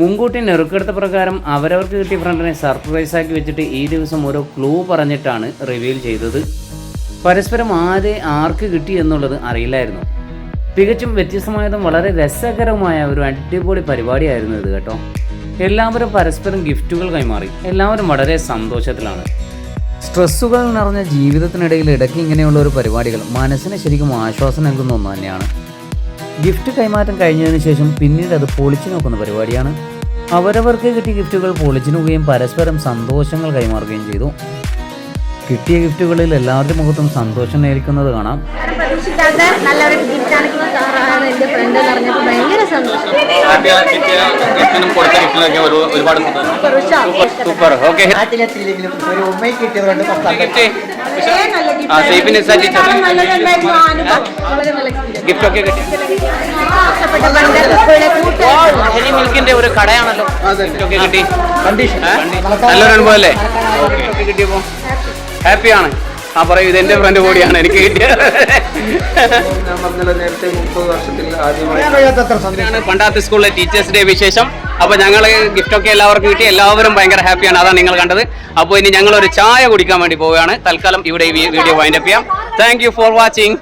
മുൻകൂട്ടി നെറുക്കെടുത്ത പ്രകാരം അവരവർക്ക് കിട്ടിയ ഫ്രണ്ടിനെ സർപ്രൈസ് ആക്കി വെച്ചിട്ട് ഈ ദിവസം ഓരോ ക്ലൂ പറഞ്ഞിട്ടാണ് റിവീൽ ചെയ്തത്. പരസ്പരം ആരെ ആർക്ക് കിട്ടി എന്നുള്ളത് അറിയില്ലായിരുന്നു. തികച്ചും വ്യത്യസ്തമായതും വളരെ രസകരമായ ഒരു അടിപൊളി പരിപാടിയായിരുന്നു ഇത് കേട്ടോ. എല്ലാവരും പരസ്പരം ഗിഫ്റ്റുകൾ കൈമാറി. എല്ലാവരും വളരെ സന്തോഷത്തിലാണ്. സ്ട്രെസ്സുകൾ നിറഞ്ഞ ജീവിതത്തിനിടയിൽ ഇടയ്ക്ക് ഇങ്ങനെയുള്ള ഒരു പരിപാടികൾ മനസ്സിന് ശരിക്കും ആശ്വാസം നൽകുന്ന ഒന്ന് തന്നെയാണ്. ഗിഫ്റ്റ് കൈമാറ്റം കഴിഞ്ഞതിന് ശേഷം പിന്നീട് അത് പൊളിച്ചു നോക്കുന്ന പരിപാടിയാണ്. അവരവർക്ക് കിട്ടിയ ഗിഫ്റ്റുകൾ പൊളിച്ചു നോക്കുകയും പരസ്പരം സന്തോഷങ്ങൾ കൈമാറുകയും ചെയ്തു. കിട്ടിയ ഗിഫ്റ്റുകളിൽ എല്ലാവരുടെ മുഖത്തും സന്തോഷം നേരിക്കുന്നത് കാണാം. ഒരുപാട് സൂപ്പർ. ഓക്കെ. ഗിഫ്റ്റ് ഒക്കെ കിട്ടി. മിൽക്കിന്റെ ഒരു കടയാണല്ലോ. ഗിഫ്റ്റ് ഒക്കെ കിട്ടി? നല്ലൊരു അനുഭവം അല്ലേ കിട്ടിയപ്പോ. ഹാപ്പിയാണ് ആ പറയൂ ഇത് എന്റെ ഫ്രണ്ട് കൂടിയാണ് എനിക്ക് കിട്ടിയത്. ഞാൻ പറഞ്ഞല്ലോ നേരത്തെ മുപ്പത് വർഷത്തിൽ ആദ്യമായി. പണ്ടാത്ത സ്കൂളിലെ ടീച്ചേഴ്സ് ഡേ വിശേഷം. അപ്പൊ ഞങ്ങൾ ഗിഫ്റ്റ് ഒക്കെ എല്ലാവർക്കും കിട്ടി. എല്ലാവരും ഭയങ്കര ഹാപ്പിയാണ് അതാണ് നിങ്ങൾ കണ്ടത്. അപ്പോൾ ഇനി ഞങ്ങൾ ഒരു ചായ കുടിക്കാൻ വേണ്ടി പോവുകയാണ്. തൽക്കാലം ഇവിടെ ഈ വീഡിയോ വൈൻഡപ്പ് ചെയ്യാം. Thank you for watching